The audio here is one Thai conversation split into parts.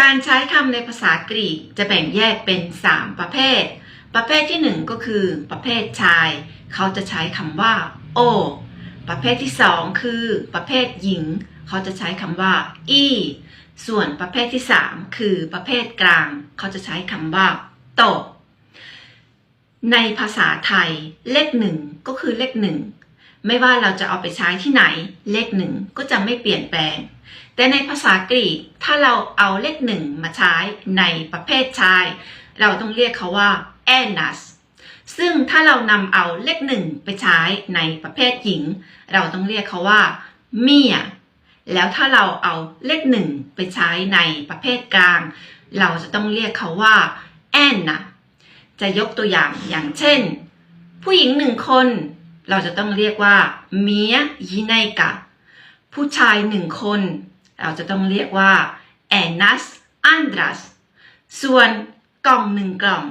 การใช้คำในภาษากรีกจะแบ่งแยกเป็น 3 ประเภท ประเภทที่ 1 ก็คือ ประเภทชาย เขาจะใช้คำว่าโอ ประเภทที่ 2 คือ ประเภทหญิง เขาจะใช้คำว่าอีส่วนประเภทที่ 3 คือประเภทกลาง เขาจะใช้คำว่าโตในภาษาไทยเลขหนึ่งก็คือเลขหนึ่ง ไม่ว่าเราจะเอาไปใช้ที่ไหน เลขหนึ่งก็จะไม่เปลี่ยนแปลง แต่ในภาษากรีกถ้าเราเอาเลขหนึ่งมาใช้ในประเภทชาย เราต้องเรียกเขาว่า enas ซึ่งถ้าเรานำเอาเลขหนึ่งไปใช้ในประเภทหญิง เราต้องเรียกเขาว่า mia แล้วถ้าเราเอาเลขหนึ่งไปใช้ในประเภทกลาง เราจะต้องเรียกเขาว่า anna จะยกตัวอย่างอย่างเช่น ผู้หญิงหนึ่งคน เราจะต้องเรียกว่า mia yineika ผู้ชายหนึ่งคน เราจะต้องเรียกว่า enas andras ส่วนกล่องหนึ่งกล่อง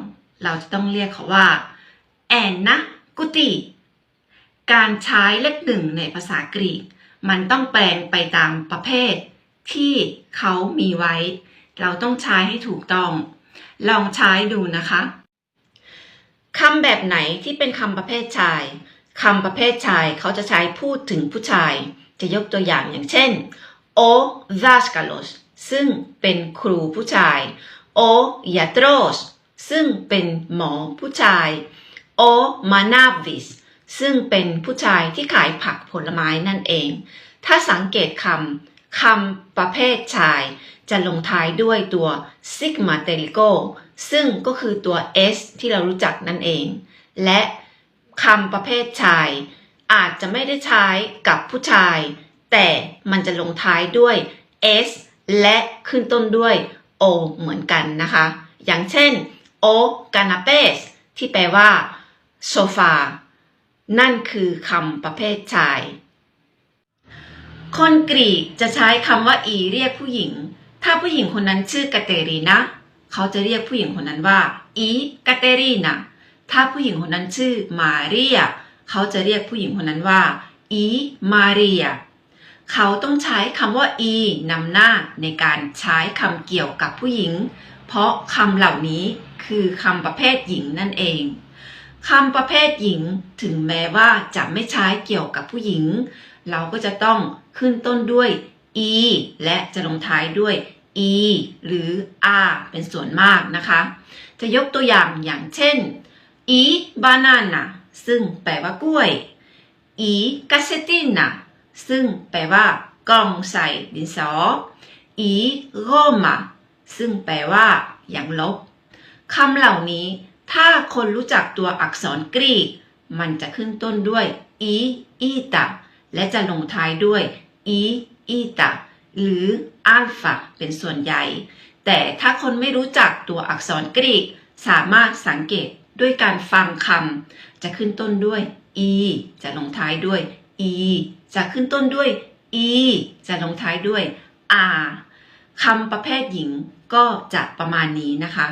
เราจะต้องเรียกเขาว่า enna kuti การใช้เลขหนึ่งในภาษากรีก มันต้องแปลงไปตามประเภท ที่เขามีไว้ เราต้องใช้ให้ถูกต้อง ลองใช้ดูนะคะคำแบบไหนที่เป็นคำประเภทชาย คำประเภทชายเขาจะใช้พูดถึงผู้ชาย จะยกตัวอย่างอย่างเช่น o daskalos ซึ่งเป็นครูผู้ชาย o yatros ซึ่งเป็นหมอผู้ชาย o manavis ซึ่งเป็นผู้ชายที่ขายผักผลไม้นั่นเอง ถ้าสังเกตคำ คำประเภทชาย จะลงท้ายด้วยตัว sigma t e r i c o ซึ่งก็คือตัว s ที่เรารู้จักนั่นเอง และ คำประเภทชาย อาจจะไม่ได้ใช้กับผู้ชาย แต่มันจะลงท้ายด้วย s และขึ้นต้นด้วย o เหมือนกันนะคะ อย่างเช่น o canapes ที่แปลว่าโซฟา นั่นคือคำประเภทชาย คนกรีกจะใช้คำว่าอีเรียกผู้หญิง ถ้าผู้หญิงคนนั้นชื่อกาเตรีนาเขาจะเรียกผู้หญิงคนนั้นว่าอีกาเตรีนา ถ้าผู้หญิงคนนั้นชื่อมาเรีย เขาจะเรียกผู้หญิงคนนั้นว่าอีมาเรีย เขาต้องใช้คำว่าอีนำหน้าในการใช้คำเกี่ยวกับผู้หญิง เพราะคำเหล่านี้คือคำประเภทหญิงนั่นเองคำประเภทหญิงถึงแม้ว่าจะไม่ใช้เกี่ยวกับผู้หญิง เราก็จะต้องขึ้นต้นด้วย e และจะลงท้ายด้วย e หรือ r เป็นส่วนมากนะคะ จะยกตัวอย่างอย่างเช่น e banana ซึ่งแปลว่ากล้วย e cassettina ซึ่งแปลว่ากล่องใส่ดินสอ e Roma ซึ่งแปลว่าอย่างลบคำเหล่านี้ ถ้าคนรู้จักตัวอักษรกรีก มันจะขึ้นต้นด้วย e ita และจะลงท้ายด้วย e ita หรือ alpha เป็นส่วนใหญ่ แต่ถ้าคนไม่รู้จักตัวอักษรกรีก สามารถสังเกต ด้วยการฟังคำจะขึ้นต้นด้วย e จะลงท้ายด้วย e จะขึ้นต้นด้วย e จะลงท้ายด้วย r คำประเภทหญิงก็จะประมาณนี้นะคะ